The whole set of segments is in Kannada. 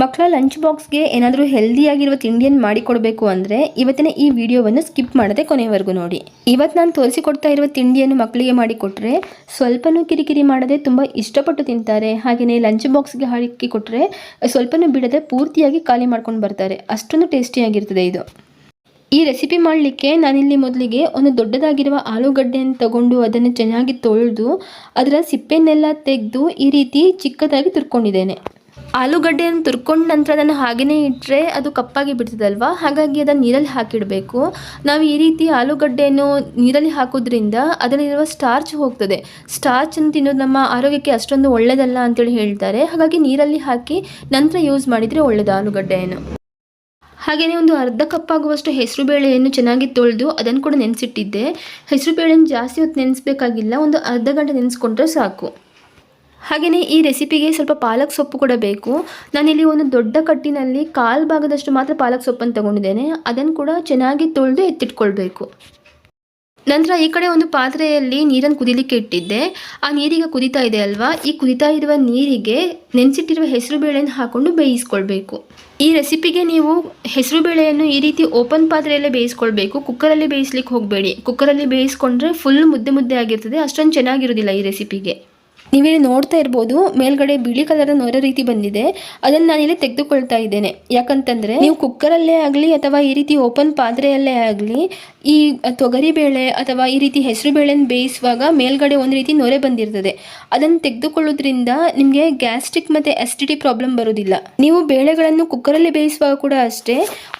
ಮಕ್ಕಳ ಲಂಚ್ ಬಾಕ್ಸ್ಗೆ ಏನಾದರೂ ಹೆಲ್ದಿಯಾಗಿರುವ ತಿಂಡಿಯನ್ನು ಮಾಡಿಕೊಡಬೇಕು ಅಂದರೆ ಇವತ್ತಿನ ಈ ವಿಡಿಯೋವನ್ನು ಸ್ಕಿಪ್ ಮಾಡದೆ ಕೊನೆಯವರೆಗೂ ನೋಡಿ. ಇವತ್ತು ನಾನು ತೋರಿಸಿಕೊಡ್ತಾ ಇರುವ ತಿಂಡಿಯನ್ನು ಮಕ್ಕಳಿಗೆ ಮಾಡಿಕೊಟ್ರೆ ಸ್ವಲ್ಪನೂ ಕಿರಿಕಿರಿ ಮಾಡದೆ ತುಂಬ ಇಷ್ಟಪಟ್ಟು ತಿಂತಾರೆ. ಹಾಗೆಯೇ ಲಂಚ್ ಬಾಕ್ಸ್ಗೆ ಹಾಕಿ ಕೊಟ್ಟರೆ ಸ್ವಲ್ಪನೂ ಬಿಡದೆ ಪೂರ್ತಿಯಾಗಿ ಖಾಲಿ ಮಾಡ್ಕೊಂಡು ಬರ್ತಾರೆ. ಅಷ್ಟೊಂದು ಟೇಸ್ಟಿಯಾಗಿರ್ತದೆ ಇದು. ಈ ರೆಸಿಪಿ ಮಾಡಲಿಕ್ಕೆ ನಾನಿಲ್ಲಿ ಮೊದಲಿಗೆ ಒಂದು ದೊಡ್ಡದಾಗಿರುವ ಆಲೂಗಡ್ಡೆಯನ್ನು ತಗೊಂಡು ಅದನ್ನು ಚೆನ್ನಾಗಿ ತೊಳೆದು ಅದರ ಸಿಪ್ಪೆನೆಲ್ಲ ತೆಗೆದು ಈ ರೀತಿ ಚಿಕ್ಕದಾಗಿ ತುರ್ಕೊಂಡಿದ್ದೇನೆ. ಆಲೂಗಡ್ಡೆಯನ್ನು ತುರ್ಕೊಂಡ ನಂತರ ಅದನ್ನು ಹಾಗೆಯೇ ಇಟ್ಟರೆ ಅದು ಕಪ್ಪಾಗಿ ಬಿಡ್ತದಲ್ವಾ? ಹಾಗಾಗಿ ಅದನ್ನು ನೀರಲ್ಲಿ ಹಾಕಿಡಬೇಕು. ನಾವು ಈ ರೀತಿ ಆಲೂಗಡ್ಡೆಯನ್ನು ನೀರಲ್ಲಿ ಹಾಕೋದ್ರಿಂದ ಅದರಲ್ಲಿರುವ ಸ್ಟಾರ್ಚ್ ಹೋಗ್ತದೆ. ಸ್ಟಾರ್ಚನ್ನು ತಿನ್ನೋದು ನಮ್ಮ ಆರೋಗ್ಯಕ್ಕೆ ಅಷ್ಟೊಂದು ಒಳ್ಳೆಯದಲ್ಲ ಅಂತೇಳಿ ಹೇಳ್ತಾರೆ. ಹಾಗಾಗಿ ನೀರಲ್ಲಿ ಹಾಕಿ ನಂತರ ಯೂಸ್ ಮಾಡಿದರೆ ಒಳ್ಳೆಯದು ಆಲೂಗಡ್ಡೆಯನ್ನು. ಹಾಗೆಯೇ ಒಂದು ಅರ್ಧ ಕಪ್ಪಾಗುವಷ್ಟು ಹೆಸರು ಬೇಳೆಯನ್ನು ಚೆನ್ನಾಗಿ ತೊಳೆದು ಅದನ್ನು ಕೂಡ ನೆನೆಸಿಟ್ಟಿದ್ದೆ. ಹೆಸರು ಬೇಳೆಯನ್ನು ಜಾಸ್ತಿ ಹೊತ್ತು ನೆನೆಸ್ಬೇಕಾಗಿಲ್ಲ. ಒಂದು ಅರ್ಧ ಗಂಟೆ ನೆನೆಸ್ಕೊಂಡ್ರೆ ಸಾಕು. ಹಾಗೆಯೇ ಈ ರೆಸಿಪಿಗೆ ಸ್ವಲ್ಪ ಪಾಲಕ್ ಸೊಪ್ಪು ಕೂಡ ಬೇಕು. ನಾನಿಲ್ಲಿ ಒಂದು ದೊಡ್ಡ ಕಟ್ಟಿನಲ್ಲಿ ಕಾಲು ಭಾಗದಷ್ಟು ಮಾತ್ರ ಪಾಲಕ್ ಸೊಪ್ಪನ್ನು ತಗೊಂಡಿದ್ದೇನೆ. ಅದನ್ನು ಕೂಡ ಚೆನ್ನಾಗಿ ತೊಳೆದು ಎತ್ತಿಟ್ಕೊಳ್ಬೇಕು. ನಂತರ ಈ ಕಡೆ ಒಂದು ಪಾತ್ರೆಯಲ್ಲಿ ನೀರನ್ನು ಕುದಿಲಿಕ್ಕೆ ಇಟ್ಟಿದ್ದೆ. ಆ ನೀರಿಗೆ ಕುದಿತಾ ಇದೆ ಅಲ್ವಾ? ಈ ಕುದಿತಾ ಇರುವ ನೀರಿಗೆ ನೆನೆಸಿಟ್ಟಿರುವ ಹೆಸರು ಬೇಳೆಯನ್ನು ಹಾಕೊಂಡು ಬೇಯಿಸ್ಕೊಳ್ಬೇಕು. ಈ ರೆಸಿಪಿಗೆ ನೀವು ಹೆಸರು ಬೇಳೆಯನ್ನು ಈ ರೀತಿ ಓಪನ್ ಪಾತ್ರೆಯಲ್ಲೇ ಬೇಯಿಸ್ಕೊಳ್ಬೇಕು. ಕುಕ್ಕರಲ್ಲಿ ಬೇಯಿಸ್ಲಿಕ್ಕೆ ಹೋಗಬೇಡಿ. ಕುಕ್ಕರಲ್ಲಿ ಬೇಯಿಸ್ಕೊಂಡ್ರೆ ಫುಲ್ ಮುದ್ದೆ ಮುದ್ದೆ ಆಗಿರ್ತದೆ. ಅಷ್ಟೊಂದು ಚೆನ್ನಾಗಿರೋದಿಲ್ಲ ಈ ರೆಸಿಪಿಗೆ ನೀವಿಲ್ಲಿ ನೋಡ್ತಾ ಇರ್ಬೋದು, ಮೇಲ್ಗಡೆ ಬಿಳಿ ಕಲರ್ ನೊರ ರೀತಿ ಬಂದಿದೆ. ಅದನ್ನು ನಾನಿಲ್ಲಿ ತೆಗೆದುಕೊಳ್ತಾ ಇದ್ದೇನೆ. ಯಾಕಂತಂದರೆ ನೀವು ಕುಕ್ಕರಲ್ಲೇ ಆಗಲಿ ಅಥವಾ ಈ ರೀತಿ ಓಪನ್ ಪಾತ್ರೆಯಲ್ಲೇ ಆಗಲಿ, ಈ ತೊಗರಿ ಬೇಳೆ ಅಥವಾ ಈ ರೀತಿ ಹೆಸರು ಬೇಳೆನ ಬೇಯಿಸುವಾಗ ಮೇಲ್ಗಡೆ ಒಂದು ರೀತಿ ನೊರೆ ಬಂದಿರ್ತದೆ. ಅದನ್ನು ತೆಗೆದುಕೊಳ್ಳೋದ್ರಿಂದ ನಿಮಗೆ ಗ್ಯಾಸ್ಟ್ರಿಕ್ ಮತ್ತು ಎಸಿಡಿಟಿ ಪ್ರಾಬ್ಲಮ್ ಬರೋದಿಲ್ಲ. ನೀವು ಬೇಳೆಗಳನ್ನು ಕುಕ್ಕರಲ್ಲಿ ಬೇಯಿಸುವಾಗ ಕೂಡ ಅಷ್ಟೇ,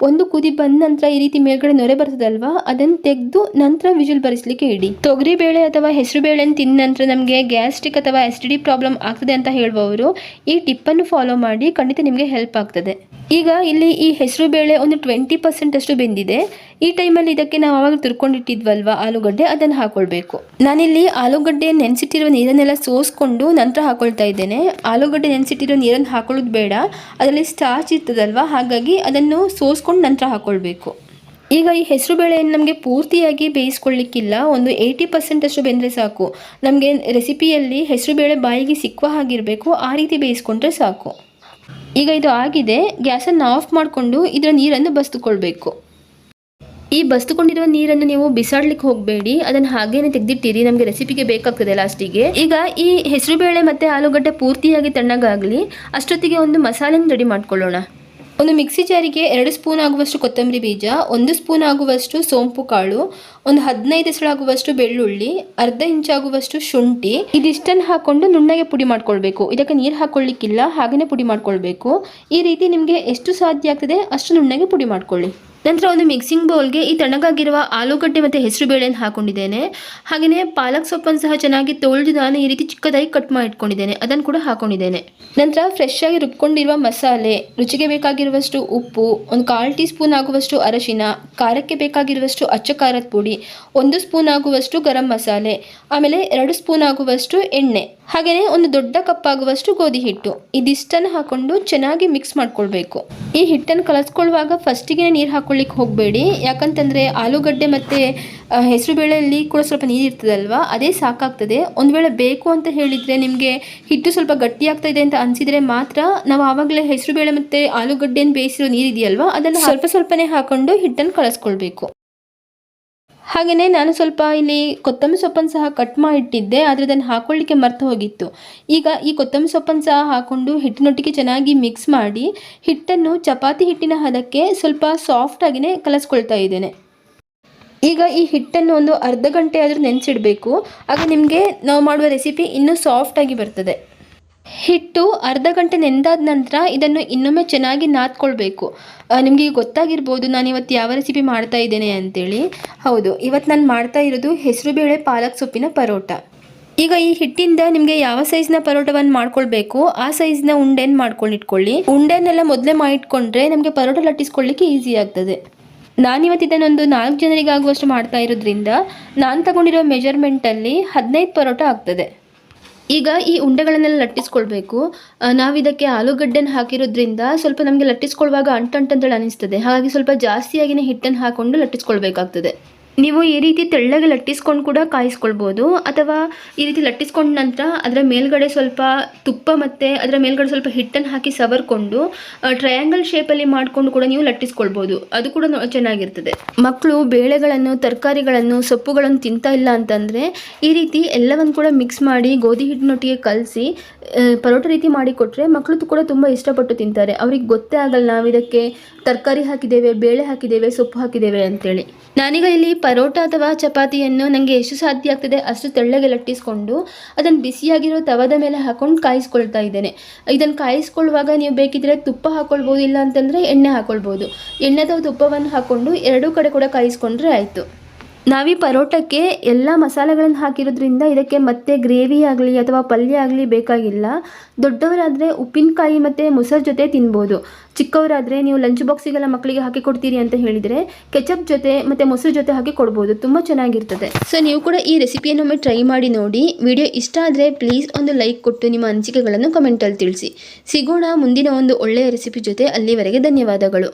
ಒಂದು ಕುದಿ ಬಂದ ನಂತರ ಈ ರೀತಿ ಮೇಲ್ಗಡೆ ನೊರೆ ಬರ್ತದಲ್ವಾ ಅದನ್ನು ತೆಗೆದು ನಂತರ ವಿಜುಲ್ ಬರಿಸಲಿಕ್ಕೆ ಇಡಿ. ತೊಗರಿ ಬೇಳೆ ಅಥವಾ ಹೆಸರು ಬೇಳೆನ ತಿಂದ ನಂತರ ನಮಗೆ ಗ್ಯಾಸ್ಟ್ರಿಕ್ ಅಥವಾ ಎಸಿಡಿ ಪ್ರಾಬ್ಲಮ್ ಆಗ್ತದೆ ಅಂತ ಹೇಳುವವರು ಈ ಟಿಪ್ಪನ್ನು ಫಾಲೋ ಮಾಡಿ, ಖಂಡಿತ ನಿಮಗೆ ಹೆಲ್ಪ್ ಆಗ್ತದೆ. ಈಗ ಇಲ್ಲಿ ಈ ಹೆಸರು ಬೇಳೆ ಒಂದು ಟ್ವೆಂಟಿ ಪರ್ಸೆಂಟ್ ಅಷ್ಟು ಬೆಂದಿದೆ. ಈ ಟೈಮಲ್ಲಿ ಇದಕ್ಕೆ ನಾವು ಆವಾಗ ತುರ್ಕೊಂಡಿಟ್ಟಿದ್ವಲ್ವ, ಆಲೂಗಡ್ಡೆ, ಅದನ್ನು ಹಾಕೊಳ್ಬೇಕು. ನಾನಿಲ್ಲಿ ಆಲೂಗಡ್ಡೆ ನೆನೆಸಿಟ್ಟಿರೋ ನೀರನ್ನೆಲ್ಲ ಸೋಸ್ಕೊಂಡು ನಂತರ ಹಾಕೊಳ್ತಾ ಇದ್ದೇನೆ. ಆಲೂಗಡ್ಡೆ ನೆನೆಸಿಟ್ಟಿರೋ ನೀರನ್ನು ಹಾಕೊಳ್ಳೋದು ಬೇಡ. ಅದರಲ್ಲಿ ಸ್ಟಾರ್ಚ್ ಇರ್ತದಲ್ವಾ, ಹಾಗಾಗಿ ಅದನ್ನು ಸೋಸ್ಕೊಂಡು ನಂತರ ಹಾಕೊಳ್ಬೇಕು. ಈಗ ಈ ಹೆಸರು ಬೇಳೆಯನ್ನು ನಮಗೆ ಪೂರ್ತಿಯಾಗಿ ಬೇಯಿಸ್ಕೊಳ್ಳಿಕ್ಕಿಲ್ಲ. ಒಂದು ಏಯ್ಟಿ ಪರ್ಸೆಂಟ್ ಅಷ್ಟು ಬೆಂದರೆ ಸಾಕು. ನಮಗೆ ರೆಸಿಪಿಯಲ್ಲಿ ಹೆಸರು ಬೇಳೆ ಬಾಯಿಗೆ ಸಿಕ್ಕುವ ಹಾಗಿರಬೇಕು. ಆ ರೀತಿ ಬೇಯಿಸ್ಕೊಂಡ್ರೆ ಸಾಕು. ಈಗ ಇದು ಆಗಿದೆ. ಗ್ಯಾಸನ್ನು ಆಫ್ ಮಾಡಿಕೊಂಡು ಇದರ ನೀರನ್ನು ಬಸ್ದುಕೊಳ್ಬೇಕು. ಈ ಬಸ್ದುಕೊಂಡಿರುವ ನೀರನ್ನು ನೀವು ಬಿಸಾಡ್ಲಿಕ್ಕೆ ಹೋಗಬೇಡಿ. ಅದನ್ನು ಹಾಗೇನೆ ತೆಗೆದಿಟ್ಟಿರಿ. ನಮಗೆ ರೆಸಿಪಿಗೆ ಬೇಕಾಗ್ತದೆ ಲಾಸ್ಟಿಗೆ. ಈಗ ಈ ಹೆಸರು ಬೇಳೆ ಮತ್ತು ಆಲೂಗಡ್ಡೆ ಪೂರ್ತಿಯಾಗಿ ತಣ್ಣಗಾಗಲಿ. ಅಷ್ಟೊತ್ತಿಗೆ ಒಂದು ಮಸಾಲೆನ ರೆಡಿ ಮಾಡ್ಕೊಳ್ಳೋಣ. ಒಂದು ಮಿಕ್ಸಿ ಜಾರಿಗೆ ಎರಡು ಸ್ಪೂನ್ ಆಗುವಷ್ಟು ಕೊತ್ತಂಬರಿ ಬೀಜ, ಒಂದು ಸ್ಪೂನ್ ಆಗುವಷ್ಟು ಸೋಂಪು ಕಾಳು, ಒಂದು ಹದಿನೈದು ಎಸಳಾಗುವಷ್ಟು ಬೆಳ್ಳುಳ್ಳಿ, ಅರ್ಧ ಇಂಚಾಗುವಷ್ಟು ಶುಂಠಿ. ಇದಿಷ್ಟನ್ನು ಹಾಕೊಂಡು ನುಣ್ಣಗೆ ಪುಡಿ ಮಾಡ್ಕೊಳ್ಬೇಕು. ಇದಕ್ಕೆ ನೀರು ಹಾಕೊಳ್ಳಿಕ್ಕಿಲ್ಲ ಹಾಗೆಯೇ ಪುಡಿ ಮಾಡ್ಕೊಳ್ಬೇಕು. ಈ ರೀತಿ ನಿಮಗೆ ಎಷ್ಟು ಸಾಧ್ಯ ಆಗ್ತದೆ ಅಷ್ಟು ನುಣ್ಣಗೆ ಪುಡಿ ಮಾಡ್ಕೊಳ್ಳಿ. ನಂತರ ಒಂದು ಮಿಕ್ಸಿಂಗ್ ಬೌಲ್ಗೆ ಈ ತಣ್ಣಗಾಗಿರುವ ಆಲೂಗಡ್ಡೆ ಮತ್ತು ಹೆಸರು ಬೇಳೆಯನ್ನು ಹಾಕೊಂಡಿದ್ದೇನೆ. ಹಾಗೆಯೇ ಪಾಲಕ್ ಸೊಪ್ಪನ್ನು ಸಹ ಚೆನ್ನಾಗಿ ತೊಳೆದು ನಾನು ಈ ರೀತಿ ಚಿಕ್ಕದಾಗಿ ಕಟ್ ಮಾಡಿ ಇಟ್ಕೊಂಡಿದ್ದೇನೆ ಅದನ್ನು ಕೂಡ ಹಾಕೊಂಡಿದ್ದೇನೆ. ನಂತರ ಫ್ರೆಶ್ ಆಗಿ ರುಬ್ಕೊಂಡಿರುವ ಮಸಾಲೆ, ರುಚಿಗೆ ಬೇಕಾಗಿರುವಷ್ಟು ಉಪ್ಪು, ಒಂದು ಕಾಲು ಟೀ ಸ್ಪೂನ್ ಆಗುವಷ್ಟು ಅರಶಿನ, ಖಾರಕ್ಕೆ ಬೇಕಾಗಿರುವಷ್ಟು ಅಚ್ಚ ಖಾರದ ಪುಡಿ, ಒಂದು ಸ್ಪೂನ್ ಆಗುವಷ್ಟು ಗರಂ ಮಸಾಲೆ, ಆಮೇಲೆ ಎರಡು ಸ್ಪೂನ್ ಆಗುವಷ್ಟು ಎಣ್ಣೆ. ಹಾಗೆಯೇ ಒಂದು ದೊಡ್ಡ ಕಪ್ ಆಗುವಷ್ಟು ಗೋಧಿ ಹಿಟ್ಟು. ಇದಿಷ್ಟನ್ನು ಹಾಕೊಂಡು ಚೆನ್ನಾಗಿ ಮಿಕ್ಸ್ ಮಾಡ್ಕೊಳ್ಬೇಕು. ಈ ಹಿಟ್ಟನ್ನು ಕಲಸ್ಕೊಳ್ಳುವಾಗ ಫಸ್ಟಿಗೆ ನೀರು ಹಾಕೊಳ್ಳಿಕ್ಕೆ ಹೋಗಬೇಡಿ. ಯಾಕಂತಂದರೆ ಆಲೂಗಡ್ಡೆ ಮತ್ತು ಹೆಸರು ಬೇಳೆಯಲ್ಲಿ ಕೂಡ ಸ್ವಲ್ಪ ನೀರು ಇರ್ತದಲ್ವಾ? ಅದೇ ಸಾಕಾಗ್ತದೆ. ಒಂದು ವೇಳೆ ಬೇಕು ಅಂತ ಹೇಳಿದರೆ ನಿಮಗೆ ಹಿಟ್ಟು ಸ್ವಲ್ಪ ಗಟ್ಟಿ ಆಗ್ತಾ ಇದೆ ಅಂತ ಅನಿಸಿದರೆ ಮಾತ್ರ ನಾವು ಆವಾಗಲೇ ಹೆಸರು ಬೇಳೆ ಮತ್ತು ಆಲೂಗಡ್ಡೆಯನ್ನು ಬೇಯಿಸಿರೋ ನೀರಿದೆಯಲ್ವ ಅದನ್ನು ಸ್ವಲ್ಪ ಸ್ವಲ್ಪನೇ ಹಾಕೊಂಡು ಹಿಟ್ಟನ್ನು ಕಲಸ್ಕೊಳ್ಬೇಕು. ಹಾಗೆಯೇ ನಾನು ಸ್ವಲ್ಪ ಇಲ್ಲಿ ಕೊತ್ತಂಬರಿ ಸೊಪ್ಪನ್ನು ಸಹ ಕಟ್ ಮಾಡಿಟ್ಟಿದ್ದೆ, ಆದರೆ ಅದನ್ನು ಹಾಕೊಳ್ಳಿಕ್ಕೆ ಮರ್ತು ಹೋಗಿತ್ತು. ಈಗ ಈ ಕೊತ್ತಂಬರಿ ಸೊಪ್ಪನ್ನು ಸಹ ಹಾಕ್ಕೊಂಡು ಹಿಟ್ಟಿನೊಟ್ಟಿಗೆ ಚೆನ್ನಾಗಿ ಮಿಕ್ಸ್ ಮಾಡಿ ಹಿಟ್ಟನ್ನು ಚಪಾತಿ ಹಿಟ್ಟಿನ ಹದಕ್ಕೆ ಸ್ವಲ್ಪ ಸಾಫ್ಟಾಗಿಯೇ ಕಲಸ್ಕೊಳ್ತಾ ಇದ್ದೇನೆ. ಈಗ ಈ ಹಿಟ್ಟನ್ನು ಒಂದು ಅರ್ಧ ಗಂಟೆ ಆದರೂ ನೆನೆಸಿಡಬೇಕು. ಆಗ ನಿಮಗೆ ನಾವು ಮಾಡುವ ರೆಸಿಪಿ ಇನ್ನೂ ಸಾಫ್ಟಾಗಿ ಬರ್ತದೆ. ಹಿಟ್ಟು ಅರ್ಧ ಗಂಟೆ ನೆಂದಾದ ನಂತರ ಇದನ್ನು ಇನ್ನೊಮ್ಮೆ ಚೆನ್ನಾಗಿ ನಾದ್ಕೊಳ್ಬೇಕು. ನಿಮಗೆ ಗೊತ್ತಾಗಿರ್ಬೋದು ನಾನು ಇವತ್ತು ಯಾವ ರೆಸಿಪಿ ಮಾಡ್ತಾ ಇದ್ದೇನೆ ಅಂತೇಳಿ. ಹೌದು, ಇವತ್ತು ನಾನು ಮಾಡ್ತಾ ಇರೋದು ಹೆಸರುಬೇಳೆ ಪಾಲಕ್ ಸೊಪ್ಪಿನ ಪರೋಟ. ಈಗ ಈ ಹಿಟ್ಟಿಂದ ನಿಮಗೆ ಯಾವ ಸೈಜ್ನ ಪರೋಟವನ್ನು ಮಾಡ್ಕೊಳ್ಬೇಕು, ಆ ಸೈಜ್ನ ಉಂಡೆನ ಮಾಡ್ಕೊಂಡು ಇಟ್ಕೊಳ್ಳಿ ಉಂಡೆನೆಲ್ಲ ಮೊದಲೇ ಮಾಡಿಟ್ಕೊಂಡ್ರೆ ನಮಗೆ ಪರೋಟ ಲಟ್ಟಿಸ್ಕೊಳ್ಳಿಕ್ಕೆ ಈಸಿ ಆಗ್ತದೆ. ನಾನಿವತ್ತು ಇದನ್ನೊಂದು ನಾಲ್ಕು ಜನರಿಗಾಗುವಷ್ಟು ಮಾಡ್ತಾ ಇರೋದ್ರಿಂದ ನಾನು ತಗೊಂಡಿರೋ ಮೆಜರ್ಮೆಂಟಲ್ಲಿ ಹದಿನೈದು ಪರೋಟ ಆಗ್ತದೆ. ಈಗ ಈ ಉಂಡೆಗಳನ್ನೆಲ್ಲ ಲಟ್ಟಿಸ್ಕೊಳ್ಬೇಕು. ನಾವು ಇದಕ್ಕೆ ಆಲೂಗಡ್ಡೆನ ಹಾಕಿರೋದ್ರಿಂದ ಸ್ವಲ್ಪ ನಮಗೆ ಲಟ್ಟಿಸ್ಕೊಳ್ಳುವಾಗ ಅಂಟಂಟಂತೇಳಿ ಅನಿಸ್ತದೆ. ಹಾಗಾಗಿ ಸ್ವಲ್ಪ ಜಾಸ್ತಿಯಾಗಿನೇ ಹಿಟ್ಟನ್ನು ಹಾಕೊಂಡು ಲಟ್ಟಿಸ್ಕೊಳ್ಬೇಕಾಗ್ತದೆ. ನೀವು ಈ ರೀತಿ ತೆಳ್ಳಗೆ ಲಟ್ಟಿಸ್ಕೊಂಡು ಕೂಡ ಕಾಯಿಸ್ಕೊಳ್ಬೋದು. ಅಥವಾ ಈ ರೀತಿ ಲಟ್ಟಿಸ್ಕೊಂಡ ನಂತರ ಅದರ ಮೇಲ್ಗಡೆ ಸ್ವಲ್ಪ ತುಪ್ಪ ಮತ್ತು ಅದರ ಮೇಲ್ಗಡೆ ಸ್ವಲ್ಪ ಹಿಟ್ಟನ್ನು ಹಾಕಿ ಸವರ್ಕೊಂಡು ಟ್ರಯಾಂಗಲ್ ಶೇಪಲ್ಲಿ ಮಾಡಿಕೊಂಡು ಕೂಡ ನೀವು ಲಟ್ಟಿಸ್ಕೊಳ್ಬೋದು. ಅದು ಕೂಡ ಚೆನ್ನಾಗಿರ್ತದೆ. ಮಕ್ಕಳು ಬೇಳೆಗಳನ್ನು, ತರಕಾರಿಗಳನ್ನು, ಸೊಪ್ಪುಗಳನ್ನು ತಿಂತಾ ಇಲ್ಲ ಅಂತಂದರೆ ಈ ರೀತಿ ಎಲ್ಲವನ್ನು ಕೂಡ ಮಿಕ್ಸ್ ಮಾಡಿ ಗೋಧಿ ಹಿಟ್ಟಿನೊಟ್ಟಿಗೆ ಕಲಸಿ ಪರೋಟ ರೀತಿ ಮಾಡಿಕೊಟ್ರೆ ಮಕ್ಕಳು ಕೂಡ ತುಂಬ ಇಷ್ಟಪಟ್ಟು ತಿಂತಾರೆ. ಅವ್ರಿಗೆ ಗೊತ್ತೇ ಆಗಲ್ಲ ನಾವು ಇದಕ್ಕೆ ತರಕಾರಿ ಹಾಕಿದ್ದೇವೆ, ಬೇಳೆ ಹಾಕಿದ್ದೇವೆ, ಸೊಪ್ಪು ಹಾಕಿದ್ದೇವೆ ಅಂತೇಳಿ. ನಾನೀಗ ಇಲ್ಲಿ ಪರೋಟ ಅಥವಾ ಚಪಾತಿಯನ್ನು ನನಗೆ ಎಷ್ಟು ಸಾಧ್ಯ ಆಗ್ತದೆ ಅಷ್ಟು ತೆಳ್ಳಗೆ ಲಟ್ಟಿಸ್ಕೊಂಡು ಅದನ್ನು ಬಿಸಿಯಾಗಿರೋ ತವದ ಮೇಲೆ ಹಾಕೊಂಡು ಕಾಯಿಸ್ಕೊಳ್ತಾ ಇದ್ದೇನೆ. ಇದನ್ನು ಕಾಯಿಸ್ಕೊಳ್ಳುವಾಗ ನೀವು ಬೇಕಿದ್ರೆ ತುಪ್ಪ ಹಾಕ್ಕೊಳ್ಬೋದು ಇಲ್ಲ ಅಂತಂದರೆ ಎಣ್ಣೆ ಹಾಕ್ಕೊಳ್ಬೋದು ಎಣ್ಣೆ ಅಥವಾ ತುಪ್ಪವನ್ನು ಹಾಕ್ಕೊಂಡು ಎರಡೂ ಕಡೆ ಕೂಡ ಕಾಯಿಸ್ಕೊಂಡ್ರೆ ಆಯಿತು. ನಾವೀ ಪರೋಟಕ್ಕೆ ಎಲ್ಲ ಮಸಾಲೆಗಳನ್ನು ಹಾಕಿರೋದ್ರಿಂದ ಇದಕ್ಕೆ ಮತ್ತೆ ಗ್ರೇವಿ ಆಗಲಿ ಅಥವಾ ಪಲ್ಯ ಆಗಲಿ ಬೇಕಾಗಿಲ್ಲ. ದೊಡ್ಡವರಾದರೆ ಉಪ್ಪಿನಕಾಯಿ ಮತ್ತು ಮೊಸರು ಜೊತೆ ತಿನ್ಬೋದು. ಚಿಕ್ಕವರಾದರೆ ನೀವು ಲಂಚ್ ಬಾಕ್ಸಿಗೆಲ್ಲ ಮಕ್ಕಳಿಗೆ ಹಾಕಿ ಕೊಡ್ತೀರಿ ಅಂತ ಹೇಳಿದರೆ ಕೆಚಪ್ ಜೊತೆ ಮತ್ತು ಮೊಸರು ಜೊತೆ ಹಾಕಿ ಕೊಡ್ಬೋದು. ತುಂಬ ಚೆನ್ನಾಗಿರ್ತದೆ. ಸೊ ನೀವು ಕೂಡ ಈ ರೆಸಿಪಿಯನ್ನೊಮ್ಮೆ ಟ್ರೈ ಮಾಡಿ ನೋಡಿ. ವಿಡಿಯೋ ಇಷ್ಟ ಆದರೆ ಪ್ಲೀಸ್ ಒಂದು ಲೈಕ್ ಕೊಟ್ಟು ನಿಮ್ಮ ಅನಿಸಿಕೆಗಳನ್ನು ಕಮೆಂಟಲ್ಲಿ ತಿಳಿಸಿ. ಸಿಗೋಣ ಮುಂದಿನ ಒಂದು ಒಳ್ಳೆಯ ರೆಸಿಪಿ ಜೊತೆ ಅಲ್ಲಿವರೆಗೆ ಧನ್ಯವಾದಗಳು.